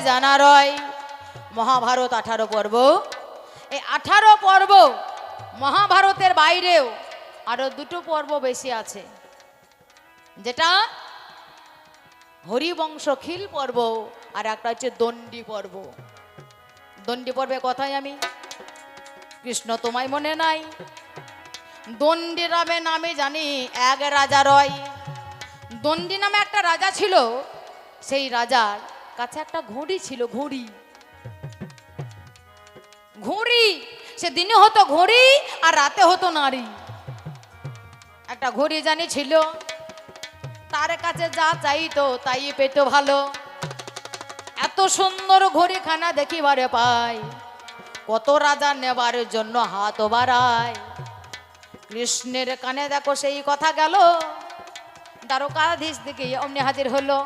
জানা রয়। মহাভারত আঠারো পর্ব। এই আঠারো পর্ব মহাভারতের বাইরেও আরও দুটো পর্ব বেশি আছে। যেটা হরিবংশ খিল পর্ব আর একটা হচ্ছে দণ্ডি পর্ব। দণ্ডি পর্বে কথাই আমি। কৃষ্ণ তোমায় মনে নাই। দণ্ডি রামে নামে জানি এক রাজা রয়। দণ্ডি নামে একটা রাজা ছিল, সেই রাজার কাছে একটা ঘড়ি ছিল, ঘড়ি। ঘড়ি, সে দিনে হতো ঘড়ি আর রাতে হতো নারী। একটা ঘড়ি জানি ছিল, তার কাছে যা চাইতো তাই পেত ভালো। এত সুন্দর ঘড়িখানা দেখিবারে পাই, কত রাজা নেবার জন্য হাত বাড়ায় কৃষ্ণের কানে দেখো সেই কথা গেল, দ্বারকাধীশ দিকে অমনি হাজির হলো।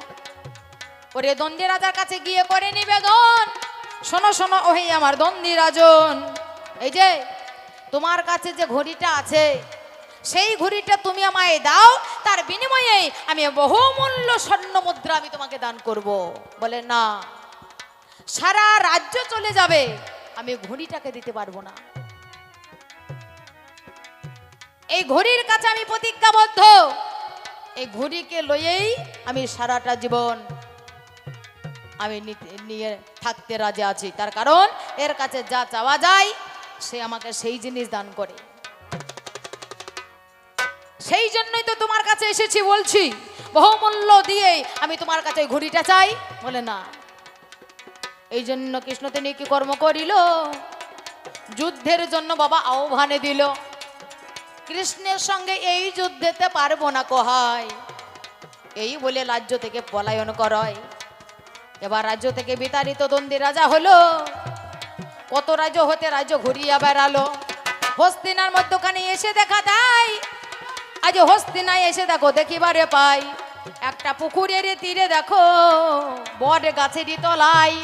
ওরে দন্ডি রাজার কাছে গিয়ে করে নিবেদন। শোনো শোনো, ওহে আমার দন্ডি রাজন। এই যে, তোমার কাছে যে ঘড়িটা আছে, সেই ঘড়িটা তুমি আমায় দাও, তার বিনিময়ে আমি বহুমূল্য স্বর্ণ মুদ্রা আমি তোমাকে দান করব। বলে, না, সারা রাজ্য চলে যাবে, আমি ঘড়িটাকে দিতে পারব না। এই ঘড়ির কাছে আমি প্রতিজ্ঞাবদ্ধ। এই ঘড়িকে লইয়েই আমি সারাটা জীবন আমি নিয়ে থাকতে রাজি আছি। তার কারণ এর কাছে যা চাওয়া যায়, সে আমাকে সেই জিনিস দান করে। সেই জন্যই তো তোমার কাছে এসেছি বলছি। বহুমূল্য দিয়ে আমি তোমার কাছে ঘড়িটা চাই। বলে না। এই জন্য কৃষ্ণ তিনি কি কর্ম করিল? যুদ্ধের জন্য বাবা আহ্বানে দিল। কৃষ্ণের সঙ্গে এই যুদ্ধেতে পারব না কোহায় এই বলে রাজ্য থেকে পলায়ন করয়। এবার রাজ্য থেকে বিতাড়িত দ্বন্দ্বী রাজা হলো। কত রাজ্য হতে রাজ্য ঘুরিয়া বেড়ালো। হস্তিনার মধ্যখানে এসে দেখা দেয় আজ হস্তিনায় এসে দেখো, দেখিবারে পাই। একটা পুকুরের তীরে দেখো, বট গাছেরই তলায়।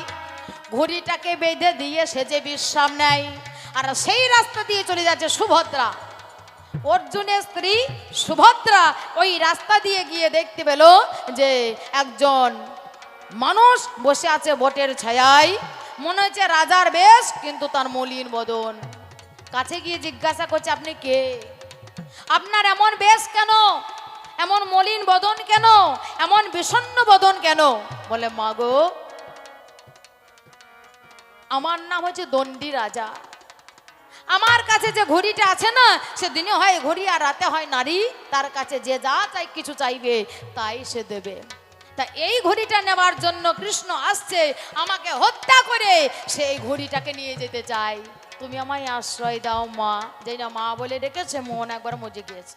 ঘুড়িটাকে বেঁধে দিয়ে সে যে বিশ্রাম নেয়। আর সেই রাস্তা দিয়ে চলে যাচ্ছে সুভদ্রা। অর্জুনের স্ত্রী সুভদ্রা ওই রাস্তা দিয়ে গিয়ে দেখতে পেল যে একজন মানুষ বসে আছে বটের ছায়ায়। মনে হচ্ছে রাজার বেশ, কিন্তু তার মলিন বদন। কাছে গিয়ে জিজ্ঞাসা করছে, আপনি কে? আপনার এমন বেশ কেন? এমন মলিন বদন কেন? এমন বিষণ্ণ বদন কেন? বলে, মাগো, আমার নাম হচ্ছে দণ্ডী রাজা। আমার কাছে যে ঘড়িটা আছে না সে দিনে হয় ঘড়ি আর রাতে হয় নারী। তার কাছে যে যা চাই, কিছু চাইবে, তাই সে দেবে। তা এই ঘড়িটা নেবার জন্য কৃষ্ণ আসছে, আমাকে হত্যা করে সেই ঘড়িটাকে নিয়ে যেতে চাই তুমি আমায় আশ্রয় দাও মা। যেই না মা বলে ডেকেছে, মন একবার মজে গিয়েছে।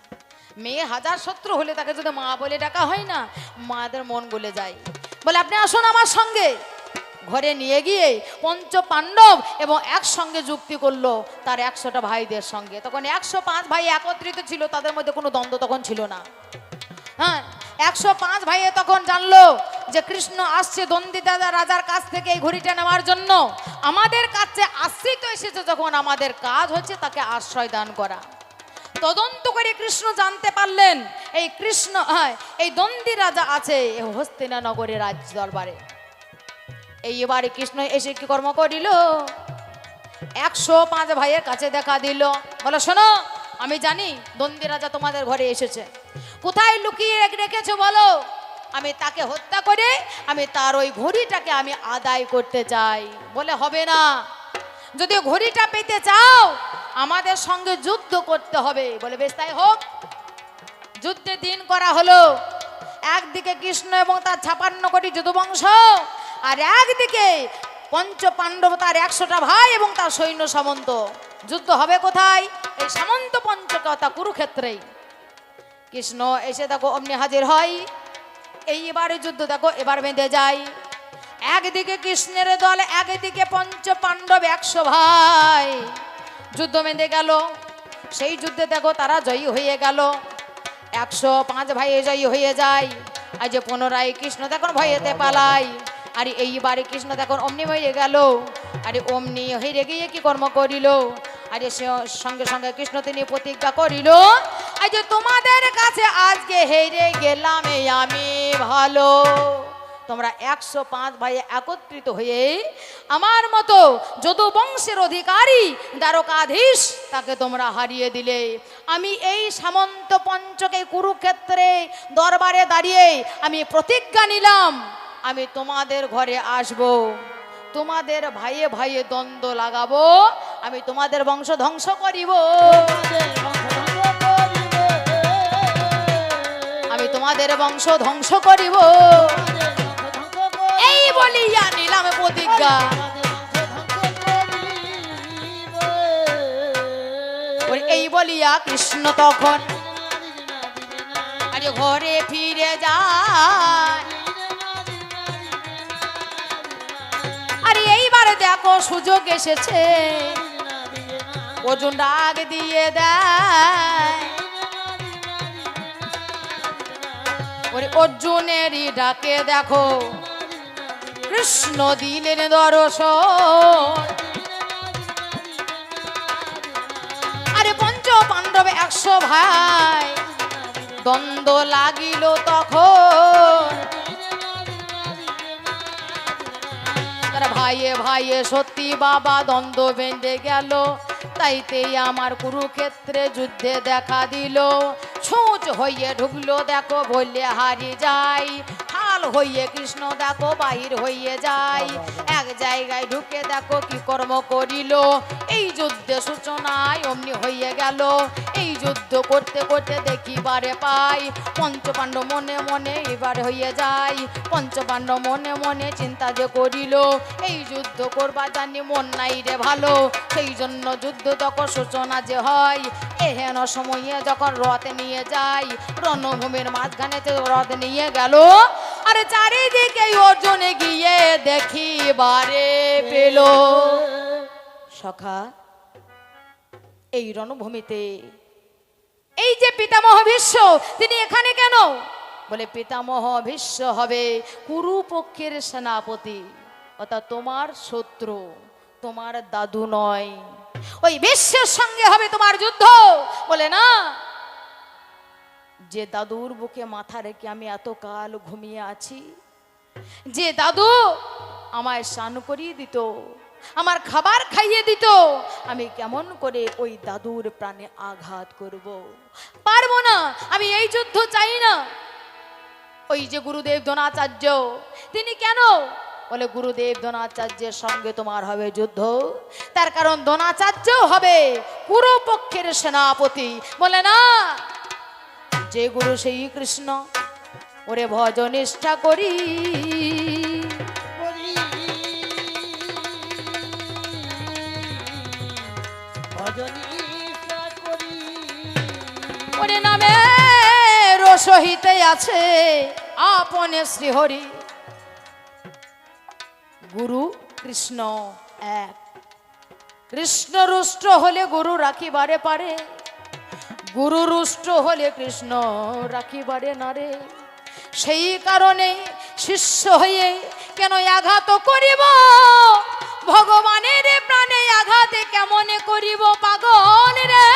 মেয়ে হাজার শত্রু হলে তাকে যদি মা বলে ডাকা হয় না, মাদের মন গলে যায়। বলে, আপনি আসুন আমার সঙ্গে। ঘরে নিয়ে গিয়ে পঞ্চ পাণ্ডব এবং একসঙ্গে যুক্তি করল তার একশোটা ভাইদের সঙ্গে। তখন একশো পাঁচ ভাই একত্রিত ছিল, তাদের মধ্যে কোনো দ্বন্দ্ব তখন ছিল না। হ্যাঁ একশো পাঁচ ভাইয়ে তখন জানলো যে কৃষ্ণ আসছে দাদা রাজার কাছ থেকে এই ঘড়িটা নেওয়ার জন্য। আমাদের কাছে আশ্রিত এসেছে যখন আমাদের কাজ হচ্ছে তাকে আশ্রয় দান করা। তদন্ত করে কৃষ্ণ জানতে পারলেন, এই কৃষ্ণ হ্যাঁ এই দন্দি রাজা আছে হস্তিনা নগরের রাজ দরবারে এই এবারে কৃষ্ণ এসে কি কর্ম করিল? একশো পাঁচ ভাইয়ের কাছে দেখা দিল। বলো, শোনো, আমি জানি দন্দি রাজা তোমাদের ঘরে এসেছে। কোথায় লুকিয়ে রেখে- রেখেছো বলো? আমি তাকে হত্যা করে আমি তার ওই ঘড়িটাকে আমি আদায় করতে চাই। বলে হবে না। যদি ঘড়িটা পেতে চাও, আমাদের সঙ্গে যুদ্ধ করতে হবে। বলে বেশ, তাই হোক। যুদ্ধে দিন করা হলো। একদিকে কৃষ্ণ এবং তার ছাপান্ন কোটি যদুবংশ, আর একদিকে পঞ্চ পাণ্ডব তার একশোটা ভাই এবং তার সৈন্য সামন্ত। যুদ্ধ হবে কোথায়? এই সামন্ত পঞ্চকতা কুরুক্ষেত্রেই। কৃষ্ণ এসে দেখো অমনি হাজির হয়। এই এবারে যুদ্ধ দেখো, এবার বেঁধে যায়। একদিকে কৃষ্ণের দল, একদিকে পঞ্চ পাণ্ডব একশো ভাই। যুদ্ধ বেঁধে গেল। সেই যুদ্ধে দেখো তারা জয়ী হয়ে গেল। একশো পাঁচ ভাই জয়ী হয়ে যায়। আর যে পুনরায় কৃষ্ণ দেখুন ভয়েতে পালাই। আর এইবারে কৃষ্ণ দেখুন অমনি হয়ে গেল। আরে অমনি হয়ে গিয়ে কি কর্ম করিল? আরে সে সঙ্গে সঙ্গে কৃষ্ণ তিনি প্রতিজ্ঞা করিল আর যে তোমাদের কাছে আজকে হেরে গেলাম আমি ভালো। তোমরা একশো পাঁচ ভাই একত্রিত হয়ে আমার মতো যদু বংশের অধিকারী, দ্বারকাধীশ, তাকে তোমরা হারিয়ে দিলে। আমি এই সামন্ত পঞ্চকে কুরুক্ষেত্রে দরবারে দাঁড়িয়ে আমি প্রতিজ্ঞা নিলাম, আমি তোমাদের ঘরে আসব। তোমাদের ভাইয়ে ভাইয়ে দ্বন্দ্ব লাগাবো, আমি তোমাদের বংশ ধ্বংস করিব। তোমাদের বংশ ধ্বংস করিব। এই বলিয়া নিলাম প্রতিজ্ঞা। এই বলিয়া কৃষ্ণ তখন আরে ঘরে ফিরে যায়। আরে, এইবারে দেখো সুযোগ এসেছে। অর্জুন ডাক দিয়ে দেয়। ওরে অর্জুনেরই ডাকে দেখো। কৃষ্ণ দিলেন দর্শন। আরে পঞ্চ পাণ্ডব একশো ভাই, দ্বন্দ্ব লাগিল তখন। ভাইয়ে ভাইয়ে সত্যি বাবা দ্বন্দ্ব বেঁধে গেল, তাইতেই আমার কুরুক্ষেত্রে যুদ্ধে দেখা দিল। ছুঁচ হইয়ে ঢুকলো দেখো বললে হারি যাই। হাল হইয়ে কৃষ্ণ দেখো বাহির হইয়ে যায় এক জায়গায় ঢুকে দেখো কি কর্ম করিল। এই যুদ্ধে সূচনায় অমনি হইয়ে গেল। এই যুদ্ধ করতে করতে দেখিবারে পাই। পঞ্চপাণ্ড মনে মনে এবার হইয়ে যায় পঞ্চপাণ্ড মনে মনে চিন্তা যে করিল, এই যুদ্ধ করবা জানি মন নাই রে ভালো। সেই জন্য যুদ্ধ তখন সূচনা যে হয়, এহেন সময়ে যখন রথ নিয়ে যাই, রণভূমির মাঝখানে রথ নিয়ে গেল, আরে চারিদিকে অর্জনে গিয়ে দেখিবারে পেল। সখা, এই রণভূমিতে এই যে পিতামহ ভীষ্ম তিনি এখানে কেন? বলে, পিতামহ ভীষ্ম হবে কুরুপক্ষের সেনাপতি, অর্থাৎ তোমার শত্রু, তোমার দাদু নয়। ওই বিশ্বের সঙ্গে হবে তোমার যুদ্ধ। বলে, না, যে দাদুর বুকে মাথা রেখে আমি এত কাল ঘুমিয়ে আছি, যে দাদু আমায় স্নান করিয়ে দিত, আমার খাবার খাইয়ে দিত। আমি কেমন করে ওই দাদুর প্রাণে আঘাত করব? পারব না, আমি এই যুদ্ধ চাই না। ওই যে গুরুদেব দ্রোণাচার্য, তিনি কেন? বলে, গুরুদেব দ্রোণাচার্যের সঙ্গে তোমার হবে যুদ্ধ। তার কারণ দ্রোণাচার্য হবে কুরুপক্ষের সেনাপতি। বলে, না, যে গুরু সেই কৃষ্ণ ওরে ভজ নিষ্ঠা করি। ওরে নামে রসহিতে আছে আপনে শ্রীহরি। গুরু কৃষ্ণ এক। কৃষ্ণ রুষ্ট হলে গুরু রাখিবারে পারে। গুরু রুষ্ট হলে কৃষ্ণ রাখিবারে না রে। সেই কারণে শিষ্য হয়ে কেন আঘাত করিব? ভগবানের আঘাতে কেমনে করিব পাগল রে?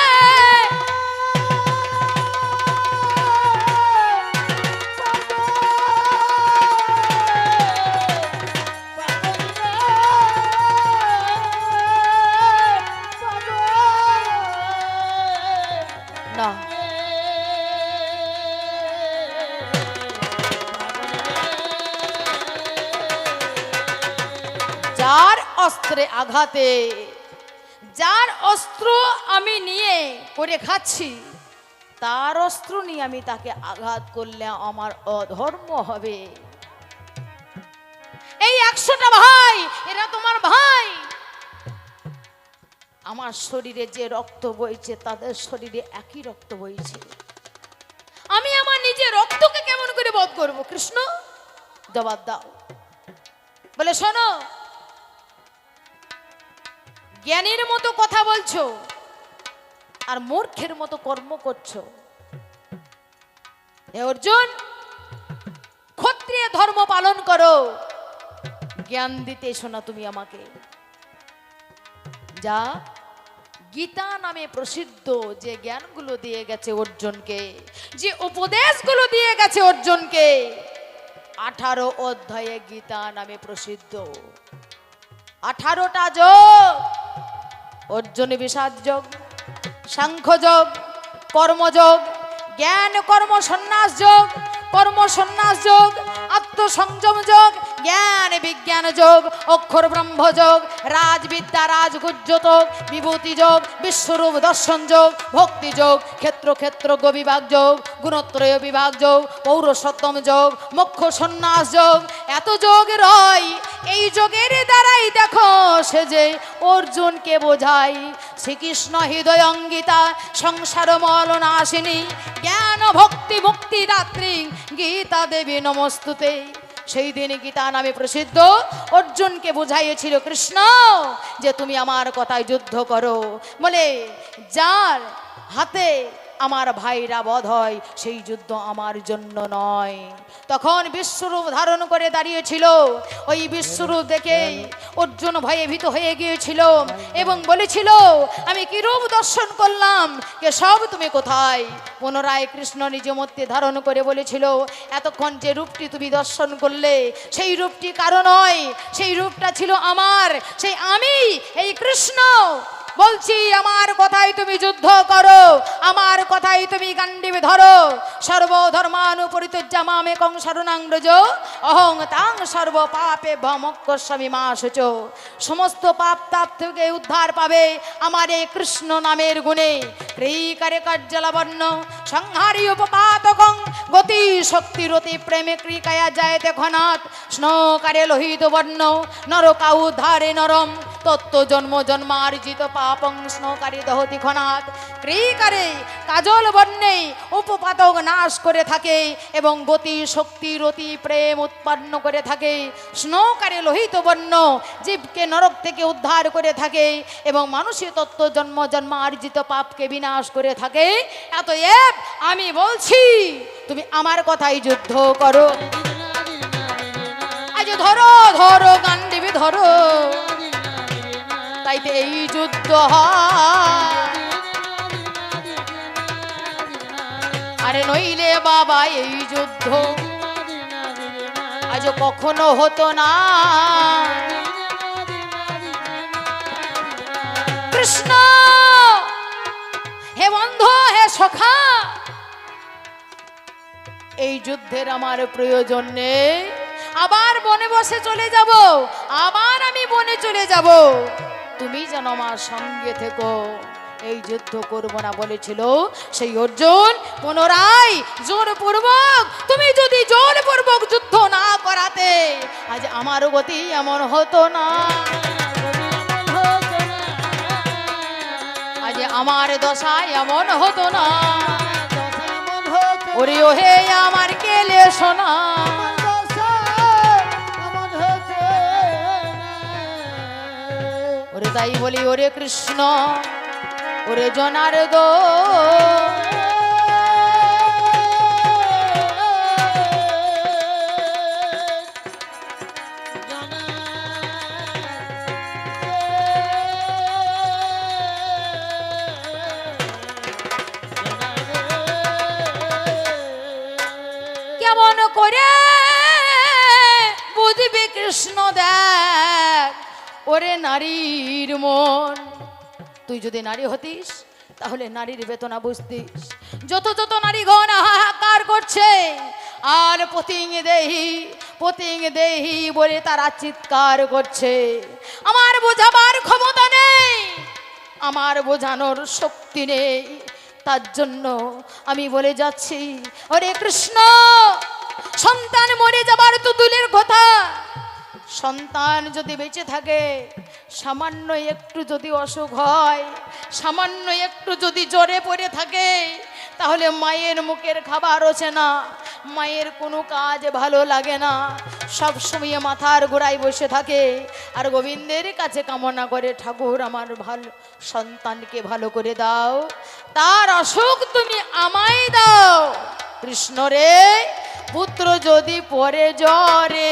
আঘাতে যার অস্ত্র আমি নিয়ে করে খাচ্ছি, তার অস্ত্র নিয়ে আমি তাকে আঘাত করলে আমার অধর্ম হবে। এই একশোটা ভাই, এরা তোমার ভাই। আমার শরীরে যে রক্ত বইছে, তাদের শরীরে একই রক্ত বইছে। আমি আমার নিজের রক্তকে কেমন করে বধ করব? কৃষ্ণ, জবাব দাও। বলে শোনো জ্ঞানীর মতো কথা বলছো আর মূর্খের মতো কর্ম করছ। হে অর্জুন, ক্ষত্রিয় ধর্ম পালন করো। জ্ঞান দিতে এসো না তুমি আমাকে। যা গীতা নামে প্রসিদ্ধ যে জ্ঞানগুলো দিয়ে গেছে অর্জুনকে, যে উপদেশগুলো দিয়ে গেছে অর্জুনকে, আঠারো অধ্যায়ে গীতা নামে প্রসিদ্ধ। আঠারোটা যোগ অর্জুন বিষাদ যোগ, সাংখ্য যোগ কর্মযোগ জ্ঞান কর্ম সন্ন্যাস যোগ, কর্ম সন্ন্যাস যোগ, আত্মসংযম যোগ জ্ঞান বিজ্ঞান যোগ, অক্ষর ব্রহ্ম যোগ, রাজবিদ্যা, রাজগুজ্জ যোগ, বিভূতি যোগ, বিশ্বরূপ দর্শন যোগ, ভক্তি যোগ, ক্ষেত্র ক্ষেত্র বিভাগ যোগ, গুণত্রয় বিভাগ যোগ, পৌরসত্তম যোগ, মোক্ষ সন্ন্যাস যোগ। এত যোগ রয়, এই যোগের দ্বারাই দেখো সে যে অর্জুনকে বোঝায়। শ্রীকৃষ্ণ হৃদয় অঙ্গিতা, সংসার মল নাশিনী, জ্ঞান ভক্তি মুক্তি দাত্রী, গীতা দেবী নমস্তুতে। সেই দিন গীতা নামে প্রসিদ্ধ। অর্জুনকে বুঝাইয়েছিল, কৃষ্ণ, যে তুমি আমার কথায় যুদ্ধ করো। বলে, যার হাতে আমার ভাইরা বধ হয় সেই যুদ্ধ আমার জন্য নয়। তখন বিশ্বরূপ ধারণ করে দাঁড়িয়েছিল। ওই বিশ্বরূপ দেখে অর্জুন ভয়ে ভীত হয়ে গিয়েছিল এবং বলেছিল, আমি কি রূপ দর্শন করলাম? কে সব তুমি কোথায়? পুনরায় কৃষ্ণ নিজ মধ্যে ধারণ করে বলেছিল, এতক্ষণ যে রূপটি তুমি দর্শন করলে, সেই রূপটি কারও নয়। সেই রূপটা ছিল আমার। সেই আমি, এই কৃষ্ণ। বলছি, আমার কথাই তুমি যুদ্ধ করো, আমার কথাই তুমি গান্ডিবে ধরো। সর্বধর্মানুপরিত্যজ্য মামে কং শরণাং ব্রজ, অহং তাং সর্ব পাপে ভমক্কস্বামী মা শুচ সমস্ত পাপ তাপ থেকে উদ্ধার পাবে আমার এই কৃষ্ণ নামের গুণে। ক্রিকারে কার্যলাবণ্য, সংহারি উপপাতকং, গতি শক্তি রতি প্রেমে ক্রিকায়া যায়তে ঘনাত স্নোকারে লোহিত বর্ণ নরকা উদ্ধারে নরম, তত্ত্ব জন্ম জন্মার্জিত পাপং স্নোকারী দহতি ঘনাত ক্রিকারে কাজল বর্ণে উপপাতক নাশ করে থাকে এবং গতি শক্তি রতি প্রেম উৎপন্ন করে থাকে স্নোকারে লোহিত বর্ণ জীবকে নরক থেকে উদ্ধার করে থাকে এবং মানুষের তত্ত্ব জন্ম জন্মার্জিত পাপকে বিনাশ করে থাকে এত এব আমি বলছি তুমি আমার কথাই যুদ্ধ করো আজ ধরো ধরো গান্ডিবি ধরো তাইতে এই যুদ্ধ আরে নইলে বাবা এই যুদ্ধ আজ কখনো হতো না। কৃষ্ণ, হে বন্ধ, হে সখা, এই যুদ্ধের আমার প্রয়োজন নেই। আবার বনে বসে চলে যাব, আবার আমি বনে চলে যাব। তুমি যেন আমার সঙ্গে থেকো। এই যুদ্ধ করব না বলেছিল সেই অর্জুন। পুনরায় জোরপূর্বক, তুমি যদি জোরপূর্বক যুদ্ধ না করাতে, আজ আমার গতি এমন হতো না। আজ আমার দশা এমন হতো না। ওরে ওহে, আমার কেলে সোনা। ওরে তাই বলি ওরে কৃষ্ণ ওরে জনার কেমন ওরে নারীর মন। তুই যদি নারী হতিস, তাহলে নারীর বেতনা বুঝতিস। যত যত নারী নারীগণ হাহাকার করছে, আর পতিং দেহি পতিং দেহি বলে তারা চিৎকার করছে। আমার বোঝাবার ক্ষমতা নেই, আমার বোঝানোর শক্তি নেই। তার জন্য আমি বলে যাচ্ছি ওরে কৃষ্ণ, সন্তান মরে যাবার তো কথা। সন্তান যদি বেঁচে থাকে, সামান্য একটু যদি অসুখ হয়, সামান্য একটু যদি জ্বরে পড়ে থাকে, তাহলে মায়ের মুখের খাবার ওঠে না, মায়ের কোনো কাজ ভালো লাগে না। সব সময় মাথার গোড়ায় বসে থাকে, আর গোবিন্দের কাছে কামনা করে, ঠাকুর, আমার ভালো সন্তানকে ভালো করে দাও, তার অসুখ তুমি আমায় দাও। কৃষ্ণ রে, পুত্র যদি পরে জ্বরে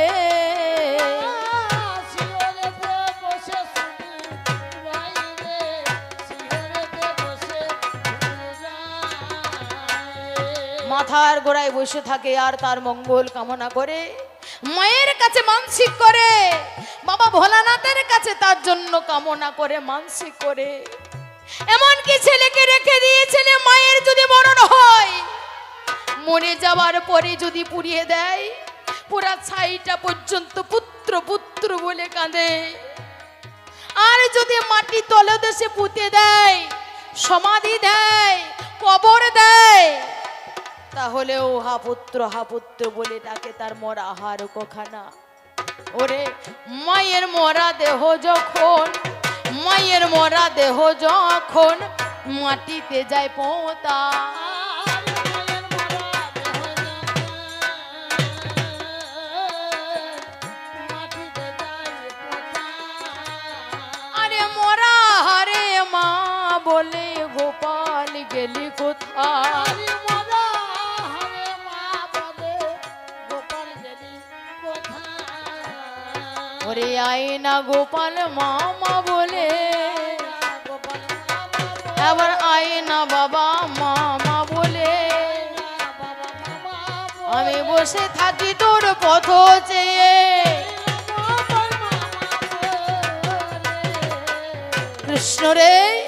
মাথার গোড়ায় বসে থাকে আর তার মঙ্গল কামনা করে। মায়ের কাছে মানসিক করে, বাবা ভোলানাথের কাছে তার জন্য কামনা করে, মানসিক করে। এমনকি ছেলেকে রেখে দিয়েছিলে মায়ের যদি মরণ হয়, মরে যাওয়ার পরে যদি পুড়িয়ে দেয়, পুরা ছাইটা পর্যন্ত পুত্র পুত্র বলে কাঁদে। আর যদি মাটি তলদেশে পুঁতে দেয়, সমাধি দেয়, কবর দেয় তাহলেও হা পুত্র হা পুত্র বলে ডাকে তার মরা আহার কোখানা। ওরে, মায়ের মরা দেহ যখন, মায়ের মরা দেহ যখন মাটিতে যায় পোতা। আর মরা হারে মা বলে গোপাল গেলি কোথায় কোথায়? না গোপাল মামা বলে আবার আয় না বাবা মামা বলে আমি বসে থাকি তোর পথ চেয়ে কৃষ্ণ রে